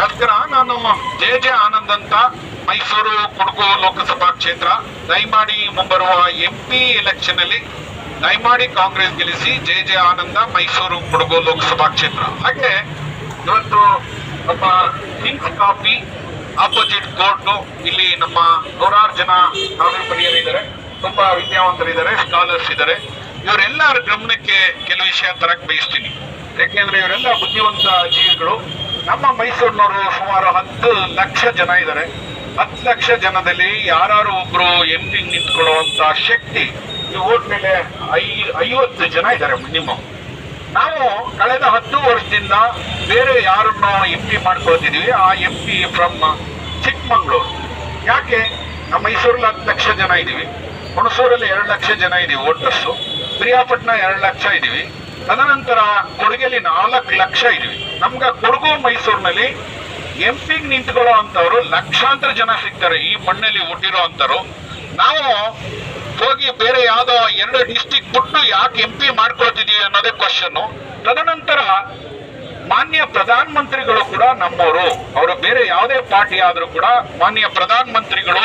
ಅದಕ್ಕೋಸ್ಕರ ನಾನು J J Anand ಅಂತ ಮೈಸೂರು ಕೊಡಗು ಲೋಕಸಭಾ ಕ್ಷೇತ್ರ ದಯಮಾಡಿ ಮುಂಬರುವ ಎಂ ಪಿ ಎಲೆಕ್ಷನ್ ಅಲ್ಲಿ ದಯಮಾಡಿ ಕಾಂಗ್ರೆಸ್ ಗೆಲ್ಲಿಸಿ ಜೆ ಜೆ ಆನಂದ ಮೈಸೂರು ಕೊಡಗು ಲೋಕಸಭಾ ಕ್ಷೇತ್ರ. ಹಾಗೆ ಇವತ್ತು ನಮ್ಮ ಕಿಂಗ್ಸ್ ಕಾಫಿ ಆಪೋಸಿಟ್ ಕೋರ್ಟ್ ಇಲ್ಲಿ ನಮ್ಮ ನೂರಾರು ಜನ ಕಾವ್ಯಪರಿಯರಿದ್ದಾರೆ ತುಂಬಾ ವಿದ್ಯಾವಂತರಿದ್ದಾರೆ ಸ್ಕಾಲರ್ಸ್ ಇದ್ದಾರೆ. ಇವರೆಲ್ಲರ ಗಮನಕ್ಕೆ ಕೆಲವು ವಿಷಯ ತರಕ್ ಬಯಸ್ತೀನಿ. ಯಾಕೆಂದ್ರೆ ಇವರೆಲ್ಲ ಬುದ್ಧಿವಂತ ಜೀವಿಗಳು. ನಮ್ಮ ಮೈಸೂರಿನವರು ಸುಮಾರು ಹತ್ತು ಲಕ್ಷ ಜನ ಇದ್ದಾರೆ. ಹತ್ತು ಲಕ್ಷ ಜನದಲ್ಲಿ ಯಾರು ಒಬ್ರು ಎಂ ಪಿ ನಿಂತ್ಕೊಳ್ಳುವಂತ ಶಕ್ತಿ ಓಟ್ ಮೇಲೆ ಐ, ಐವತ್ತು ಜನ ಇದ್ದಾರೆ ಮಿನಿಮಮ್ ನಾವು ಕಳೆದ ಹತ್ತು ವರ್ಷದಿಂದ ಬೇರೆ ಯಾರನ್ನು ಎಂ ಪಿ ಆ ಎಂ ಪಿ ಫ್ರಮ್ ಚಿಕ್ಕಮಂಗ್ಳೂರು. ಯಾಕೆ? ನಮ್ಮ ಮೈಸೂರಲ್ಲಿ ಹತ್ತು ಲಕ್ಷ ಜನ ಇದ್ದೀವಿ. ಹುಣಸೂರಲ್ಲಿ ಎರಡು ಲಕ್ಷ ಜನ ಇದೀವಿ ವೋಟರ್ಸು. ಪ್ರಿಯಾಪಟ್ನ ಎರಡು ಲಕ್ಷ ಇದೀವಿ ತದನಂತರ ಕೊಡುಗೆಯಲ್ಲಿ ನಾಲ್ಕು ಲಕ್ಷ ಇದೀವಿ ನಮ್ಗೆ ಕೊಡಗು, ಮೈಸೂರಿನಲ್ಲಿ ಎಂ ಪಿಗೆ ನಿಂತ್ಕೊಳ್ಳೋ ಅಂತವ್ರು ಲಕ್ಷಾಂತರ ಜನ ಸಿಗ್ತಾರೆ ಈ ಮಣ್ಣಲ್ಲಿ ಹುಟ್ಟಿರೋ ಅಂತವ್ರು ನಾವು ಹೋಗಿ ಬೇರೆ ಯಾವ್ದೋ ಎರಡು ಡಿಸ್ಟಿಕ್ ಬಿಟ್ಟು ಯಾಕೆ ಎಂ ಪಿ ಮಾಡ್ಕೊಳ್ತಿದೀವಿ ಅನ್ನೋದೇ ಕ್ವಶನ್ ತದನಂತರ ಮಾನ್ಯ ಪ್ರಧಾನ ಮಂತ್ರಿಗಳು ಕೂಡ ನಮ್ಮವರು. ಅವರು ಬೇರೆ ಯಾವುದೇ ಪಾರ್ಟಿ ಆದರೂ ಕೂಡ ಮಾನ್ಯ ಪ್ರಧಾನ ಮಂತ್ರಿಗಳು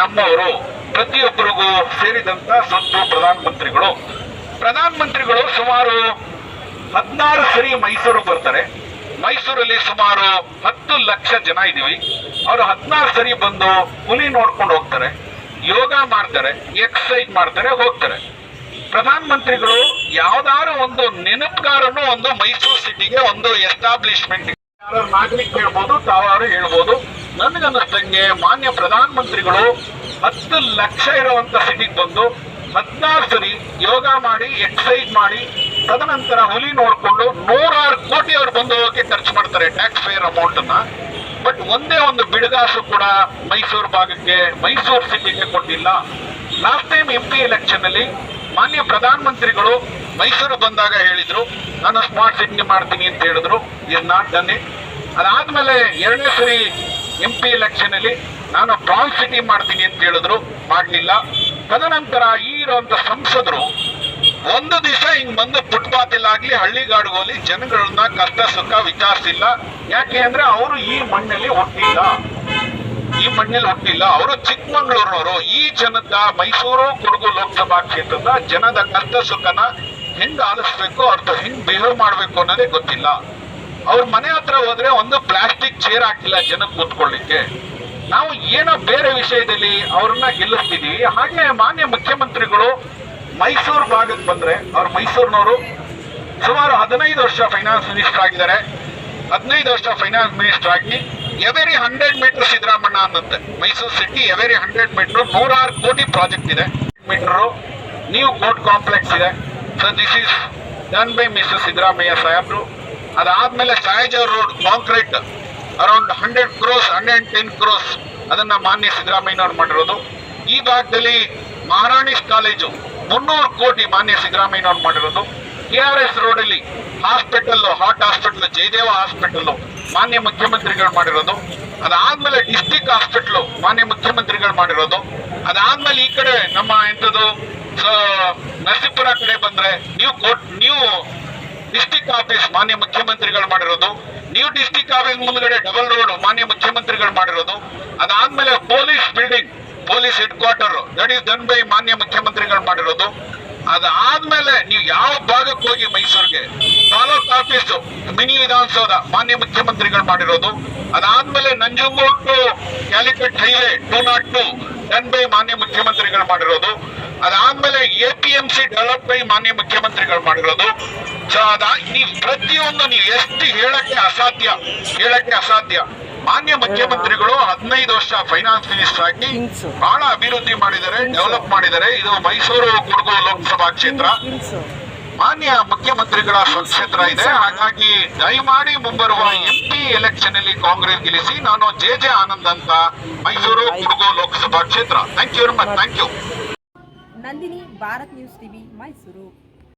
ನಮ್ಮವರು. ಪ್ರತಿಯೊಬ್ಬರಿಗೂ ಸೇರಿದಂತ ಸತ್ತು ಪ್ರಧಾನ ಮಂತ್ರಿಗಳು ಪ್ರಧಾನ ಮಂತ್ರಿಗಳು ಸುಮಾರು ಹದಿನಾರು ಸರಿ ಮೈಸೂರು ಬರ್ತಾರೆ. ಮೈಸೂರಲ್ಲಿ ಸುಮಾರು ಹತ್ತು ಲಕ್ಷ ಜನ ಇದ್ದೀವಿ. ಅವರು ಹದಿನಾರು ಸರಿ ಬಂದು ಹುಲಿ ನೋಡ್ಕೊಂಡು ಹೋಗ್ತಾರೆ. ಯೋಗ ಮಾಡ್ತಾರೆ ಎಕ್ಸಸೈಸ್ ಮಾಡ್ತಾರೆ, ಹೋಗ್ತಾರೆ. ಪ್ರಧಾನ ಮಂತ್ರಿಗಳು ಯಾವ್ದಾದ್ರು ಒಂದು ನೆನಪುಗಾರನು ಒಂದು ಮೈಸೂರು ಸಿಟಿಗೆ ಒಂದು ಎಸ್ಟಾಬ್ಲಿಷ್ಮೆಂಟ್ ನಾಗರಿಕ ಹೇಳ್ಬೋದು, ತಾವಾರು ಹೇಳ್ಬೋದು. ನನಗನ್ನಿಸ್ತಂಗೆ ಮಾನ್ಯ ಪ್ರಧಾನ ಮಂತ್ರಿಗಳು ಹತ್ತು ಲಕ್ಷ ಇರುವಂತ ಸಿಟಿಗೆ ಬಂದು ಹದಿನಾರು ಸರಿ ಯೋಗ ಮಾಡಿ ಎಕ್ಸಸೈಸ್ ಮಾಡಿ, ತದನಂತರ ಹುಲಿ ನೋಡಿಕೊಂಡು ನೂರಾರು ಕೋಟಿ ಅವರು ಬಂದು ಹೋಗಕ್ಕೆ ಖರ್ಚು ಮಾಡ್ತಾರೆ ಟ್ಯಾಕ್ಸ್ ಫೇರ್ ಅಮೌಂಟ್ ಅನ್ನ. ಬಟ್ ಒಂದೇ ಒಂದು ಬಿಡಗಾಸು ಕೂಡ ಮೈಸೂರು ಭಾಗಕ್ಕೆ, ಮೈಸೂರು ಸಿಟಿಗೆ ಕೊಟ್ಟಿಲ್ಲ. Last time M P election ಅಲ್ಲಿ ಮಾನ್ಯ ಪ್ರಧಾನ ಮಂತ್ರಿಗಳು ಮೈಸೂರು ಬಂದಾಗ ಹೇಳಿದ್ರು, ನಾನು ಸ್ಮಾರ್ಟ್ ಸಿಟಿ ಮಾಡ್ತೀನಿ ಅಂತ ಹೇಳಿದ್ರು. ಇದು ನಾಟ್ ಡನ್ ಇಟ್ ಅದಾದ್ಮೇಲೆ ಎರಡನೇ ಸರಿ ಎಂ ಪಿ ಎಲೆಕ್ಷನ್ ಅಲ್ಲಿ, ನಾನು ಪ್ರಾನ್ ಸಿಟಿ ಮಾಡ್ತೀನಿ ಅಂತ ಹೇಳಿದ್ರು. ಮಾಡ್ಲಿಲ್ಲ. ತದನಂತರ ಈ ಸಂಸದರು ಒಂದು ದಿವಸ ಹಿಂಗ್ ಬಂದು ಫುಟ್ಪಾತ್ ಆಗ್ಲಿ ಹಳ್ಳಿಗಾಡುಗೋಲಿ, ಜನಗಳನ್ನ ಕಷ್ಟ ಸುಖ ವಿಚಾರಿಸಿಲ್ಲ. ಯಾಕೆ ಅಂದ್ರೆ ಅವರು ಈ ಮಣ್ಣಲ್ಲಿ ಹುಟ್ಟಿಲ್ಲ. ಈ ಮಣ್ಣಲ್ಲಿ ಹುಟ್ಟಿಲ್ಲ. ಅವರು ಚಿಕ್ಕಮಂಗ್ಳೂರಿನವರು. ಈ ಜನದ ಮೈಸೂರು, ಕೊಡಗು ಲೋಕಸಭಾ ಕ್ಷೇತ್ರದ ಜನದ ಕಷ್ಟ ಸುಖನ ಹೆಂಗ್ ಆಲಿಸ್ಬೇಕು ಅವ್ರದ್ದು ಹೆಂಗ್ ಬಿಹೇವ್ ಮಾಡ್ಬೇಕು ಅನ್ನೋದೇ ಗೊತ್ತಿಲ್ಲ. ಅವ್ರ ಮನೆ ಹತ್ರ ಹೋದ್ರೆ ಒಂದು ಪ್ಲಾಸ್ಟಿಕ್ ಚೇರ್ ಹಾಕಿಲ್ಲ ಜನಕ್ಕೆ ಕೂತ್ಕೊಳ್ಳಿಕ್ಕೆ. ನಾವು ಏನೋ ಬೇರೆ ವಿಷಯದಲ್ಲಿ ಅವ್ರನ್ನ ಗೆಲ್ಲಿಸ್ತಿದ್ದೀವಿ ಹಾಗೆ ಮಾನ್ಯ ಮುಖ್ಯಮಂತ್ರಿಗಳು ಮೈಸೂರು ಭಾಗಕ್ಕೆ ಬಂದ್ರೆ, ಅವ್ರು ಮೈಸೂರಿನವರು ಸುಮಾರು ಹದಿನೈದು ವರ್ಷ ಫೈನಾನ್ಸ್ ಮಿನಿಸ್ಟರ್ ಆಗಿದ್ದಾರೆ. ಹದಿನೈದು ವರ್ಷ ಫೈನಾನ್ಸ್ ಮಿನಿಸ್ಟರ್ ಆಗಿ every hundred metre Siddaramanna ಅನ್ನಂತೆ Mysuru city every hundred metre ನೂರಾರು ಕೋಟಿ ಪ್ರಾಜೆಕ್ಟ್ ಇದೆ. ಮೀಟರ್ ನ್ಯೂ ಕೋರ್ಟ್ ಕಾಂಪ್ಲೆಕ್ಸ್ ಇದೆ. So this is done by mister Siddaramaiah ಸಾಹೇಬ್ರು. ಅದಾದಮೇಲೆ ಸಾಯಜರ್ road concrete around hundred cross, hundred ten cross ಅದನ್ನ ಮಾನ್ಯ ಸಿದ್ದರಾಮಯ್ಯನವ್ರು ಮಾಡಿರೋದು. ಈ ಭಾಗದಲ್ಲಿ ಮಹಾರಾಣಿಸ್ ಕಾಲೇಜು ಮುನ್ನೂರು ಕೋಟಿ ಮಾನ್ಯ ಸಿದ್ದರಾಮಯ್ಯನವ್ರು ಮಾಡಿರೋದು. ಕೆ ಆರ್ ಎಸ್ ರೋಡ್ ಅಲ್ಲಿ hospital heart hospital, Jayadeva hospital ಮಾನ್ಯ ಮುಖ್ಯಮಂತ್ರಿಗಳು ಮಾಡಿರೋದು. ಅದಾದ್ಮೇಲೆ ಡಿಸ್ಟಿಕ್ ಹಾಸ್ಪಿಟಲ್ ಮಾನ್ಯ ಮುಖ್ಯಮಂತ್ರಿಗಳು ಮಾಡಿರೋದು. ಅದಾದ್ಮೇಲೆ ಈ ಕಡೆ ನಮ್ಮ ಎಂಥದ್ದು ನರಸೀಪುರ ಕಡೆ ಬಂದ್ರೆ ನೀವು ಕೋಟ್ ನ್ಯೂ ಡಿಸ್ಟಿಕ್ ಆಫೀಸ್ ಮಾನ್ಯ ಮುಖ್ಯಮಂತ್ರಿಗಳು ಮಾಡಿರೋದು. ನ್ಯೂ ಡಿಸ್ಟಿಕ್ ಆಫೀಸ್ ಮುಂದ್ಗಡೆ ಡಬಲ್ ರೋಡ್ ಮಾನ್ಯ ಮುಖ್ಯಮಂತ್ರಿಗಳು ಮಾಡಿರೋದು. ಅದಾದ್ಮೇಲೆ police building, police head quarter that is done by ಮಾನ್ಯ ಮುಖ್ಯಮಂತ್ರಿಗಳು ಮಾಡಿರೋದು. ಅದಾದ್ಮೇಲೆ ನೀವು ಯಾವ ಭಾಗಕ್ಕೆ ಹೋಗಿ ಮೈಸೂರಿಗೆ? ತಾಲೂಕ್ ಆಫೀಸು, ಮಿನಿ ವಿಧಾನಸೌಧ ಮಾನ್ಯ ಮುಖ್ಯಮಂತ್ರಿಗಳು ಮಾಡಿರೋದು. ಅದಾದ್ಮೇಲೆ Nanjangud to Calicut highway, two nought two, done by ಮಾನ್ಯ ಮುಖ್ಯಮಂತ್ರಿಗಳು ಮಾಡಿರೋದು. ಅದಾದ್ಮೇಲೆ A P M C develop by ಮಾನ್ಯ ಮುಖ್ಯಮಂತ್ರಿಗಳು ಮಾಡಿರೋದು. ಸೊ ಅದ ನೀವು ಪ್ರತಿಯೊಂದು ನೀವು ಎಷ್ಟು ಹೇಳಕ್ಕೆ ಅಸಾಧ್ಯ ಹೇಳಕ್ಕೆ ಅಸಾಧ್ಯ. ಮಾನ್ಯ ಮುಖ್ಯಮಂತ್ರಿಗಳು ಹದಿನೈದು ವರ್ಷ ಫೈನಾನ್ಸ್ ಮಿನಿಸ್ಟರ್ ಆಗಿ ಬಹಳ ಅಭಿವೃದ್ಧಿ ಮಾಡಿದ್ದಾರೆ ಡೆವಲಪ್ ಮಾಡಿದ್ದಾರೆ. ಇದು ಮೈಸೂರು ಕೊಡಗು ಲೋಕಸಭಾ ಕ್ಷೇತ್ರ. ಮಾನ್ಯ ಮುಖ್ಯಮಂತ್ರಿಗಳ ಸ್ವಕ್ಷೇತ್ರ ಇದೆ. ಹಾಗಾಗಿ ದಯಮಾಡಿ ಮುಂಬರುವ ಎಂಪಿ ಎಲೆಕ್ಷನ್ ಅಲ್ಲಿ ಕಾಂಗ್ರೆಸ್ ಗೆಲ್ಲಿಸಿ. ನಾನು ಜೆ ಜೆ ಆನಂದ್ ಅಂತ ಮೈಸೂರು ಕೊಡಗು ಲೋಕಸಭಾ ಕ್ಷೇತ್ರ. Thank you very much thank you Nandini, Bharat news TV, Mysuru.